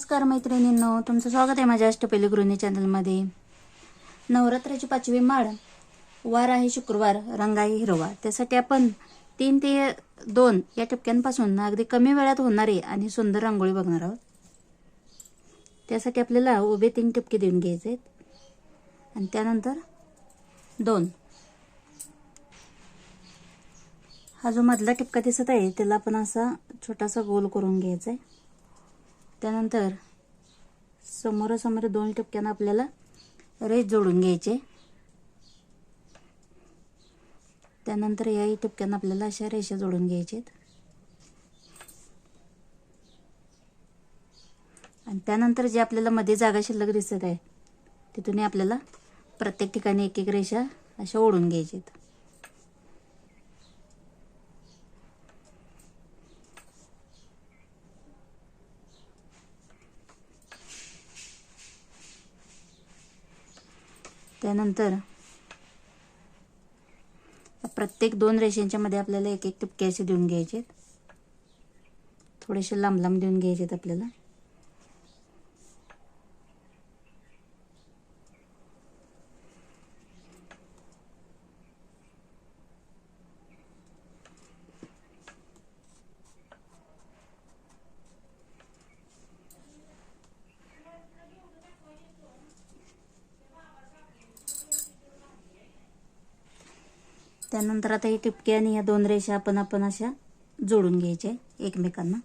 नमस्कार मैत्रिणींनो तुमचं स्वागत आहे माझ्या अष्टपैली गृहिणी चॅनलमध्ये. नवरात्राची पाचवी माळ वार आहे शुक्रवार रंग आहे हिरवा. त्यासाठी आपण तीन ते दोन या टप्प्यांपासून अगदी कमी वेळात होणारी आणि सुंदर रांगोळी बघणार आहोत. त्यासाठी आपल्याला उभे तीन टपके देऊन घ्यायचे आहेत. आणि त्यानंतर दोन. हा जो मधला टिपका दिसत आहे त्याला आपण असा छोटासा गोल करून घ्यायचा आहे. त्यानंतर समोरासमोर दोन टप्प्यानं आपल्याला रेस जोडून घ्यायचे. त्यानंतर याही टप्प्यानं आपल्याला अशा रेषा जोडून घ्यायच्यात आणि त्यानंतर जे आपल्याला मध्ये जागा शिल्लक दिसत आहे तिथूनही आपल्याला प्रत्येक ठिकाणी एक एक रेषा अशा ओढून घ्यायच्यात त्यानंतर प्रत्येक दोन रेषांच्या मध्ये आपल्याला एक एक टिपके असे देऊन घ्यायचे थोडेसे लांब लांब देऊन घ्यायचे आपल्याला. त्यानंतर आता ही टिपके आणि या दोन रेषा आपण आपण अशा जोडून घ्यायच्या एकमेकांना.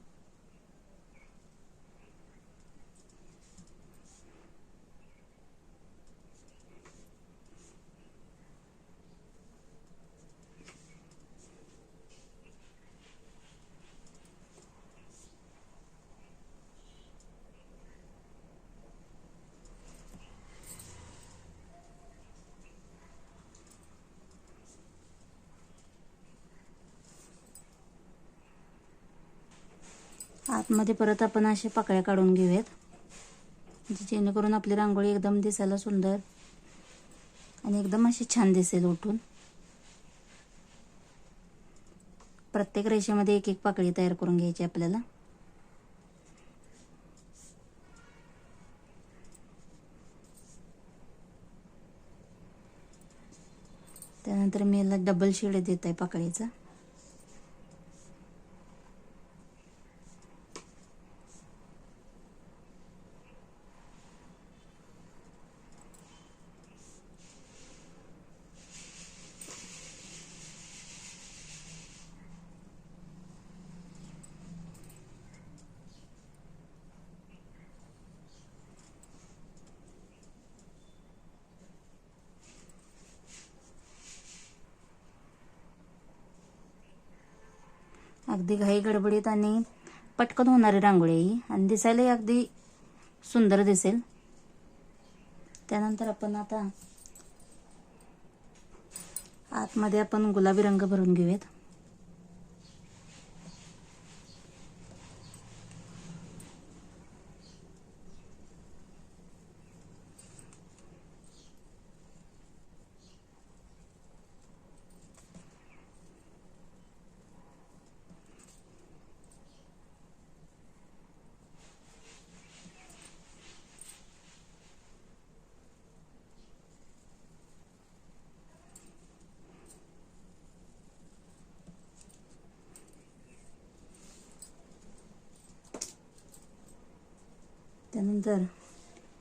आतमध्ये परत आपण अशा पाकळ्या काढून घेऊयात. म्हणजे जेणेकरून आपली रांगोळी एकदम दिसायला सुंदर आणि एकदम अशी छान दिसेल उठून. प्रत्येक रेषेमध्ये एक एक पाकळी तयार करून घ्यायची आपल्याला. त्यानंतर मी याला डबल शेड देत आहे पाकळीचा. अगदी घाई गडबडीत आणि पटकन होणारी रांगोळी ही. आणि दिसायलाही अगदी सुंदर दिसेल. त्यानंतर आपण आता आतमध्ये आपण गुलाबी रंग भरून घेऊयात. त्यानंतर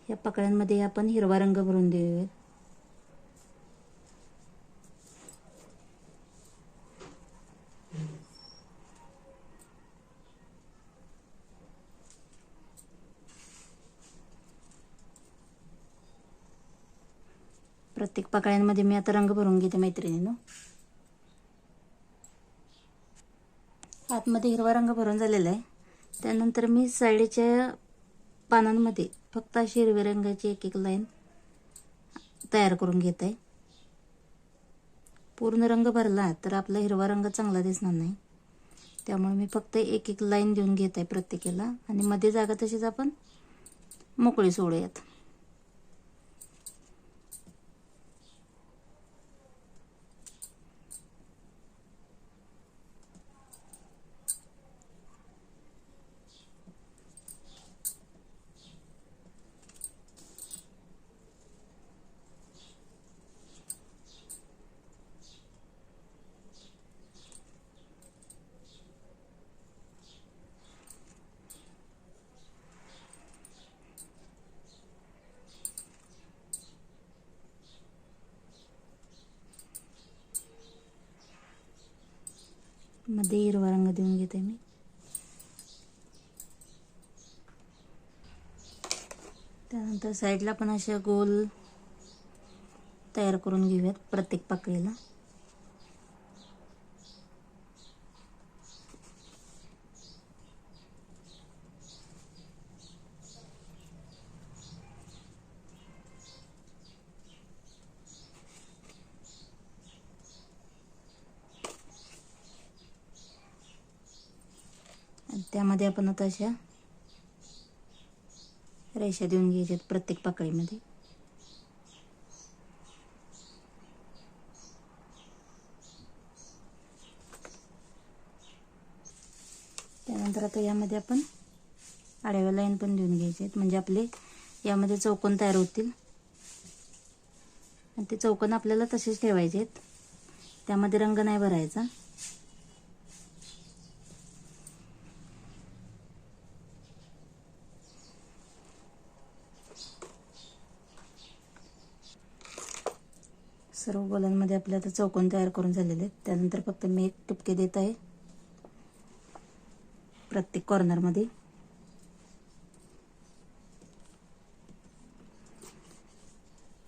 या पकड्यांमध्ये आपण हिरवा रंग भरून देऊयात. प्रत्येक पाकळ्यांमध्ये मी आता रंग भरून घेते मैत्रिणीनं. आतमध्ये हिरवा रंग भरून झालेला आहे. त्यानंतर मी साईडच्या पानांमध्ये फक्त अशी हिरव्या रंगाची एक एक लाईन तयार करून घेत आहे पूर्ण रंग भरला तर आपला हिरवा रंग चांगला दिसणार नाही. त्यामुळे मी फक्त एक एक लाईन देऊन घेत आहे प्रत्येकाला. आणि मध्ये जागा तशीच आपण मोकळी सोडूयात. मध्ये हिरवा रंग देऊन घेते मी. त्यानंतर साईडला पण अशा गोल तयार करून घेऊयात प्रत्येक पाकळीला. त्यामध्ये आपण आता अशा रेषा देऊन घ्यायच्यात प्रत्येक पाकळीमध्ये. त्यानंतर आता यामध्ये आपण आडव्या लाईन पण देऊन घ्यायचे आहेत म्हणजे आपले यामध्ये चौकोन तयार होतील. आणि ते चौकोन आपल्याला तसेच ठेवायचे आहेत त्यामध्ये रंग नाही भरायचा. सर्व गोलांमध्ये आपल्या आता चौकोन तयार करून झालेले आहेत. त्यानंतर फक्त मी एक टिपके देत आहे. प्रत्येक कॉर्नरमध्ये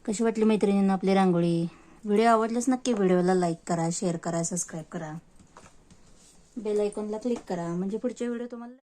कशी वाटली मैत्रिणींना आपली रांगोळी? व्हिडिओ आवडल्यास नक्की व्हिडिओला लाईक करा शेअर करा सबस्क्राईब करा. बेल आयकॉनला क्लिक करा. म्हणजे पुढचे व्हिडिओ तुम्हाला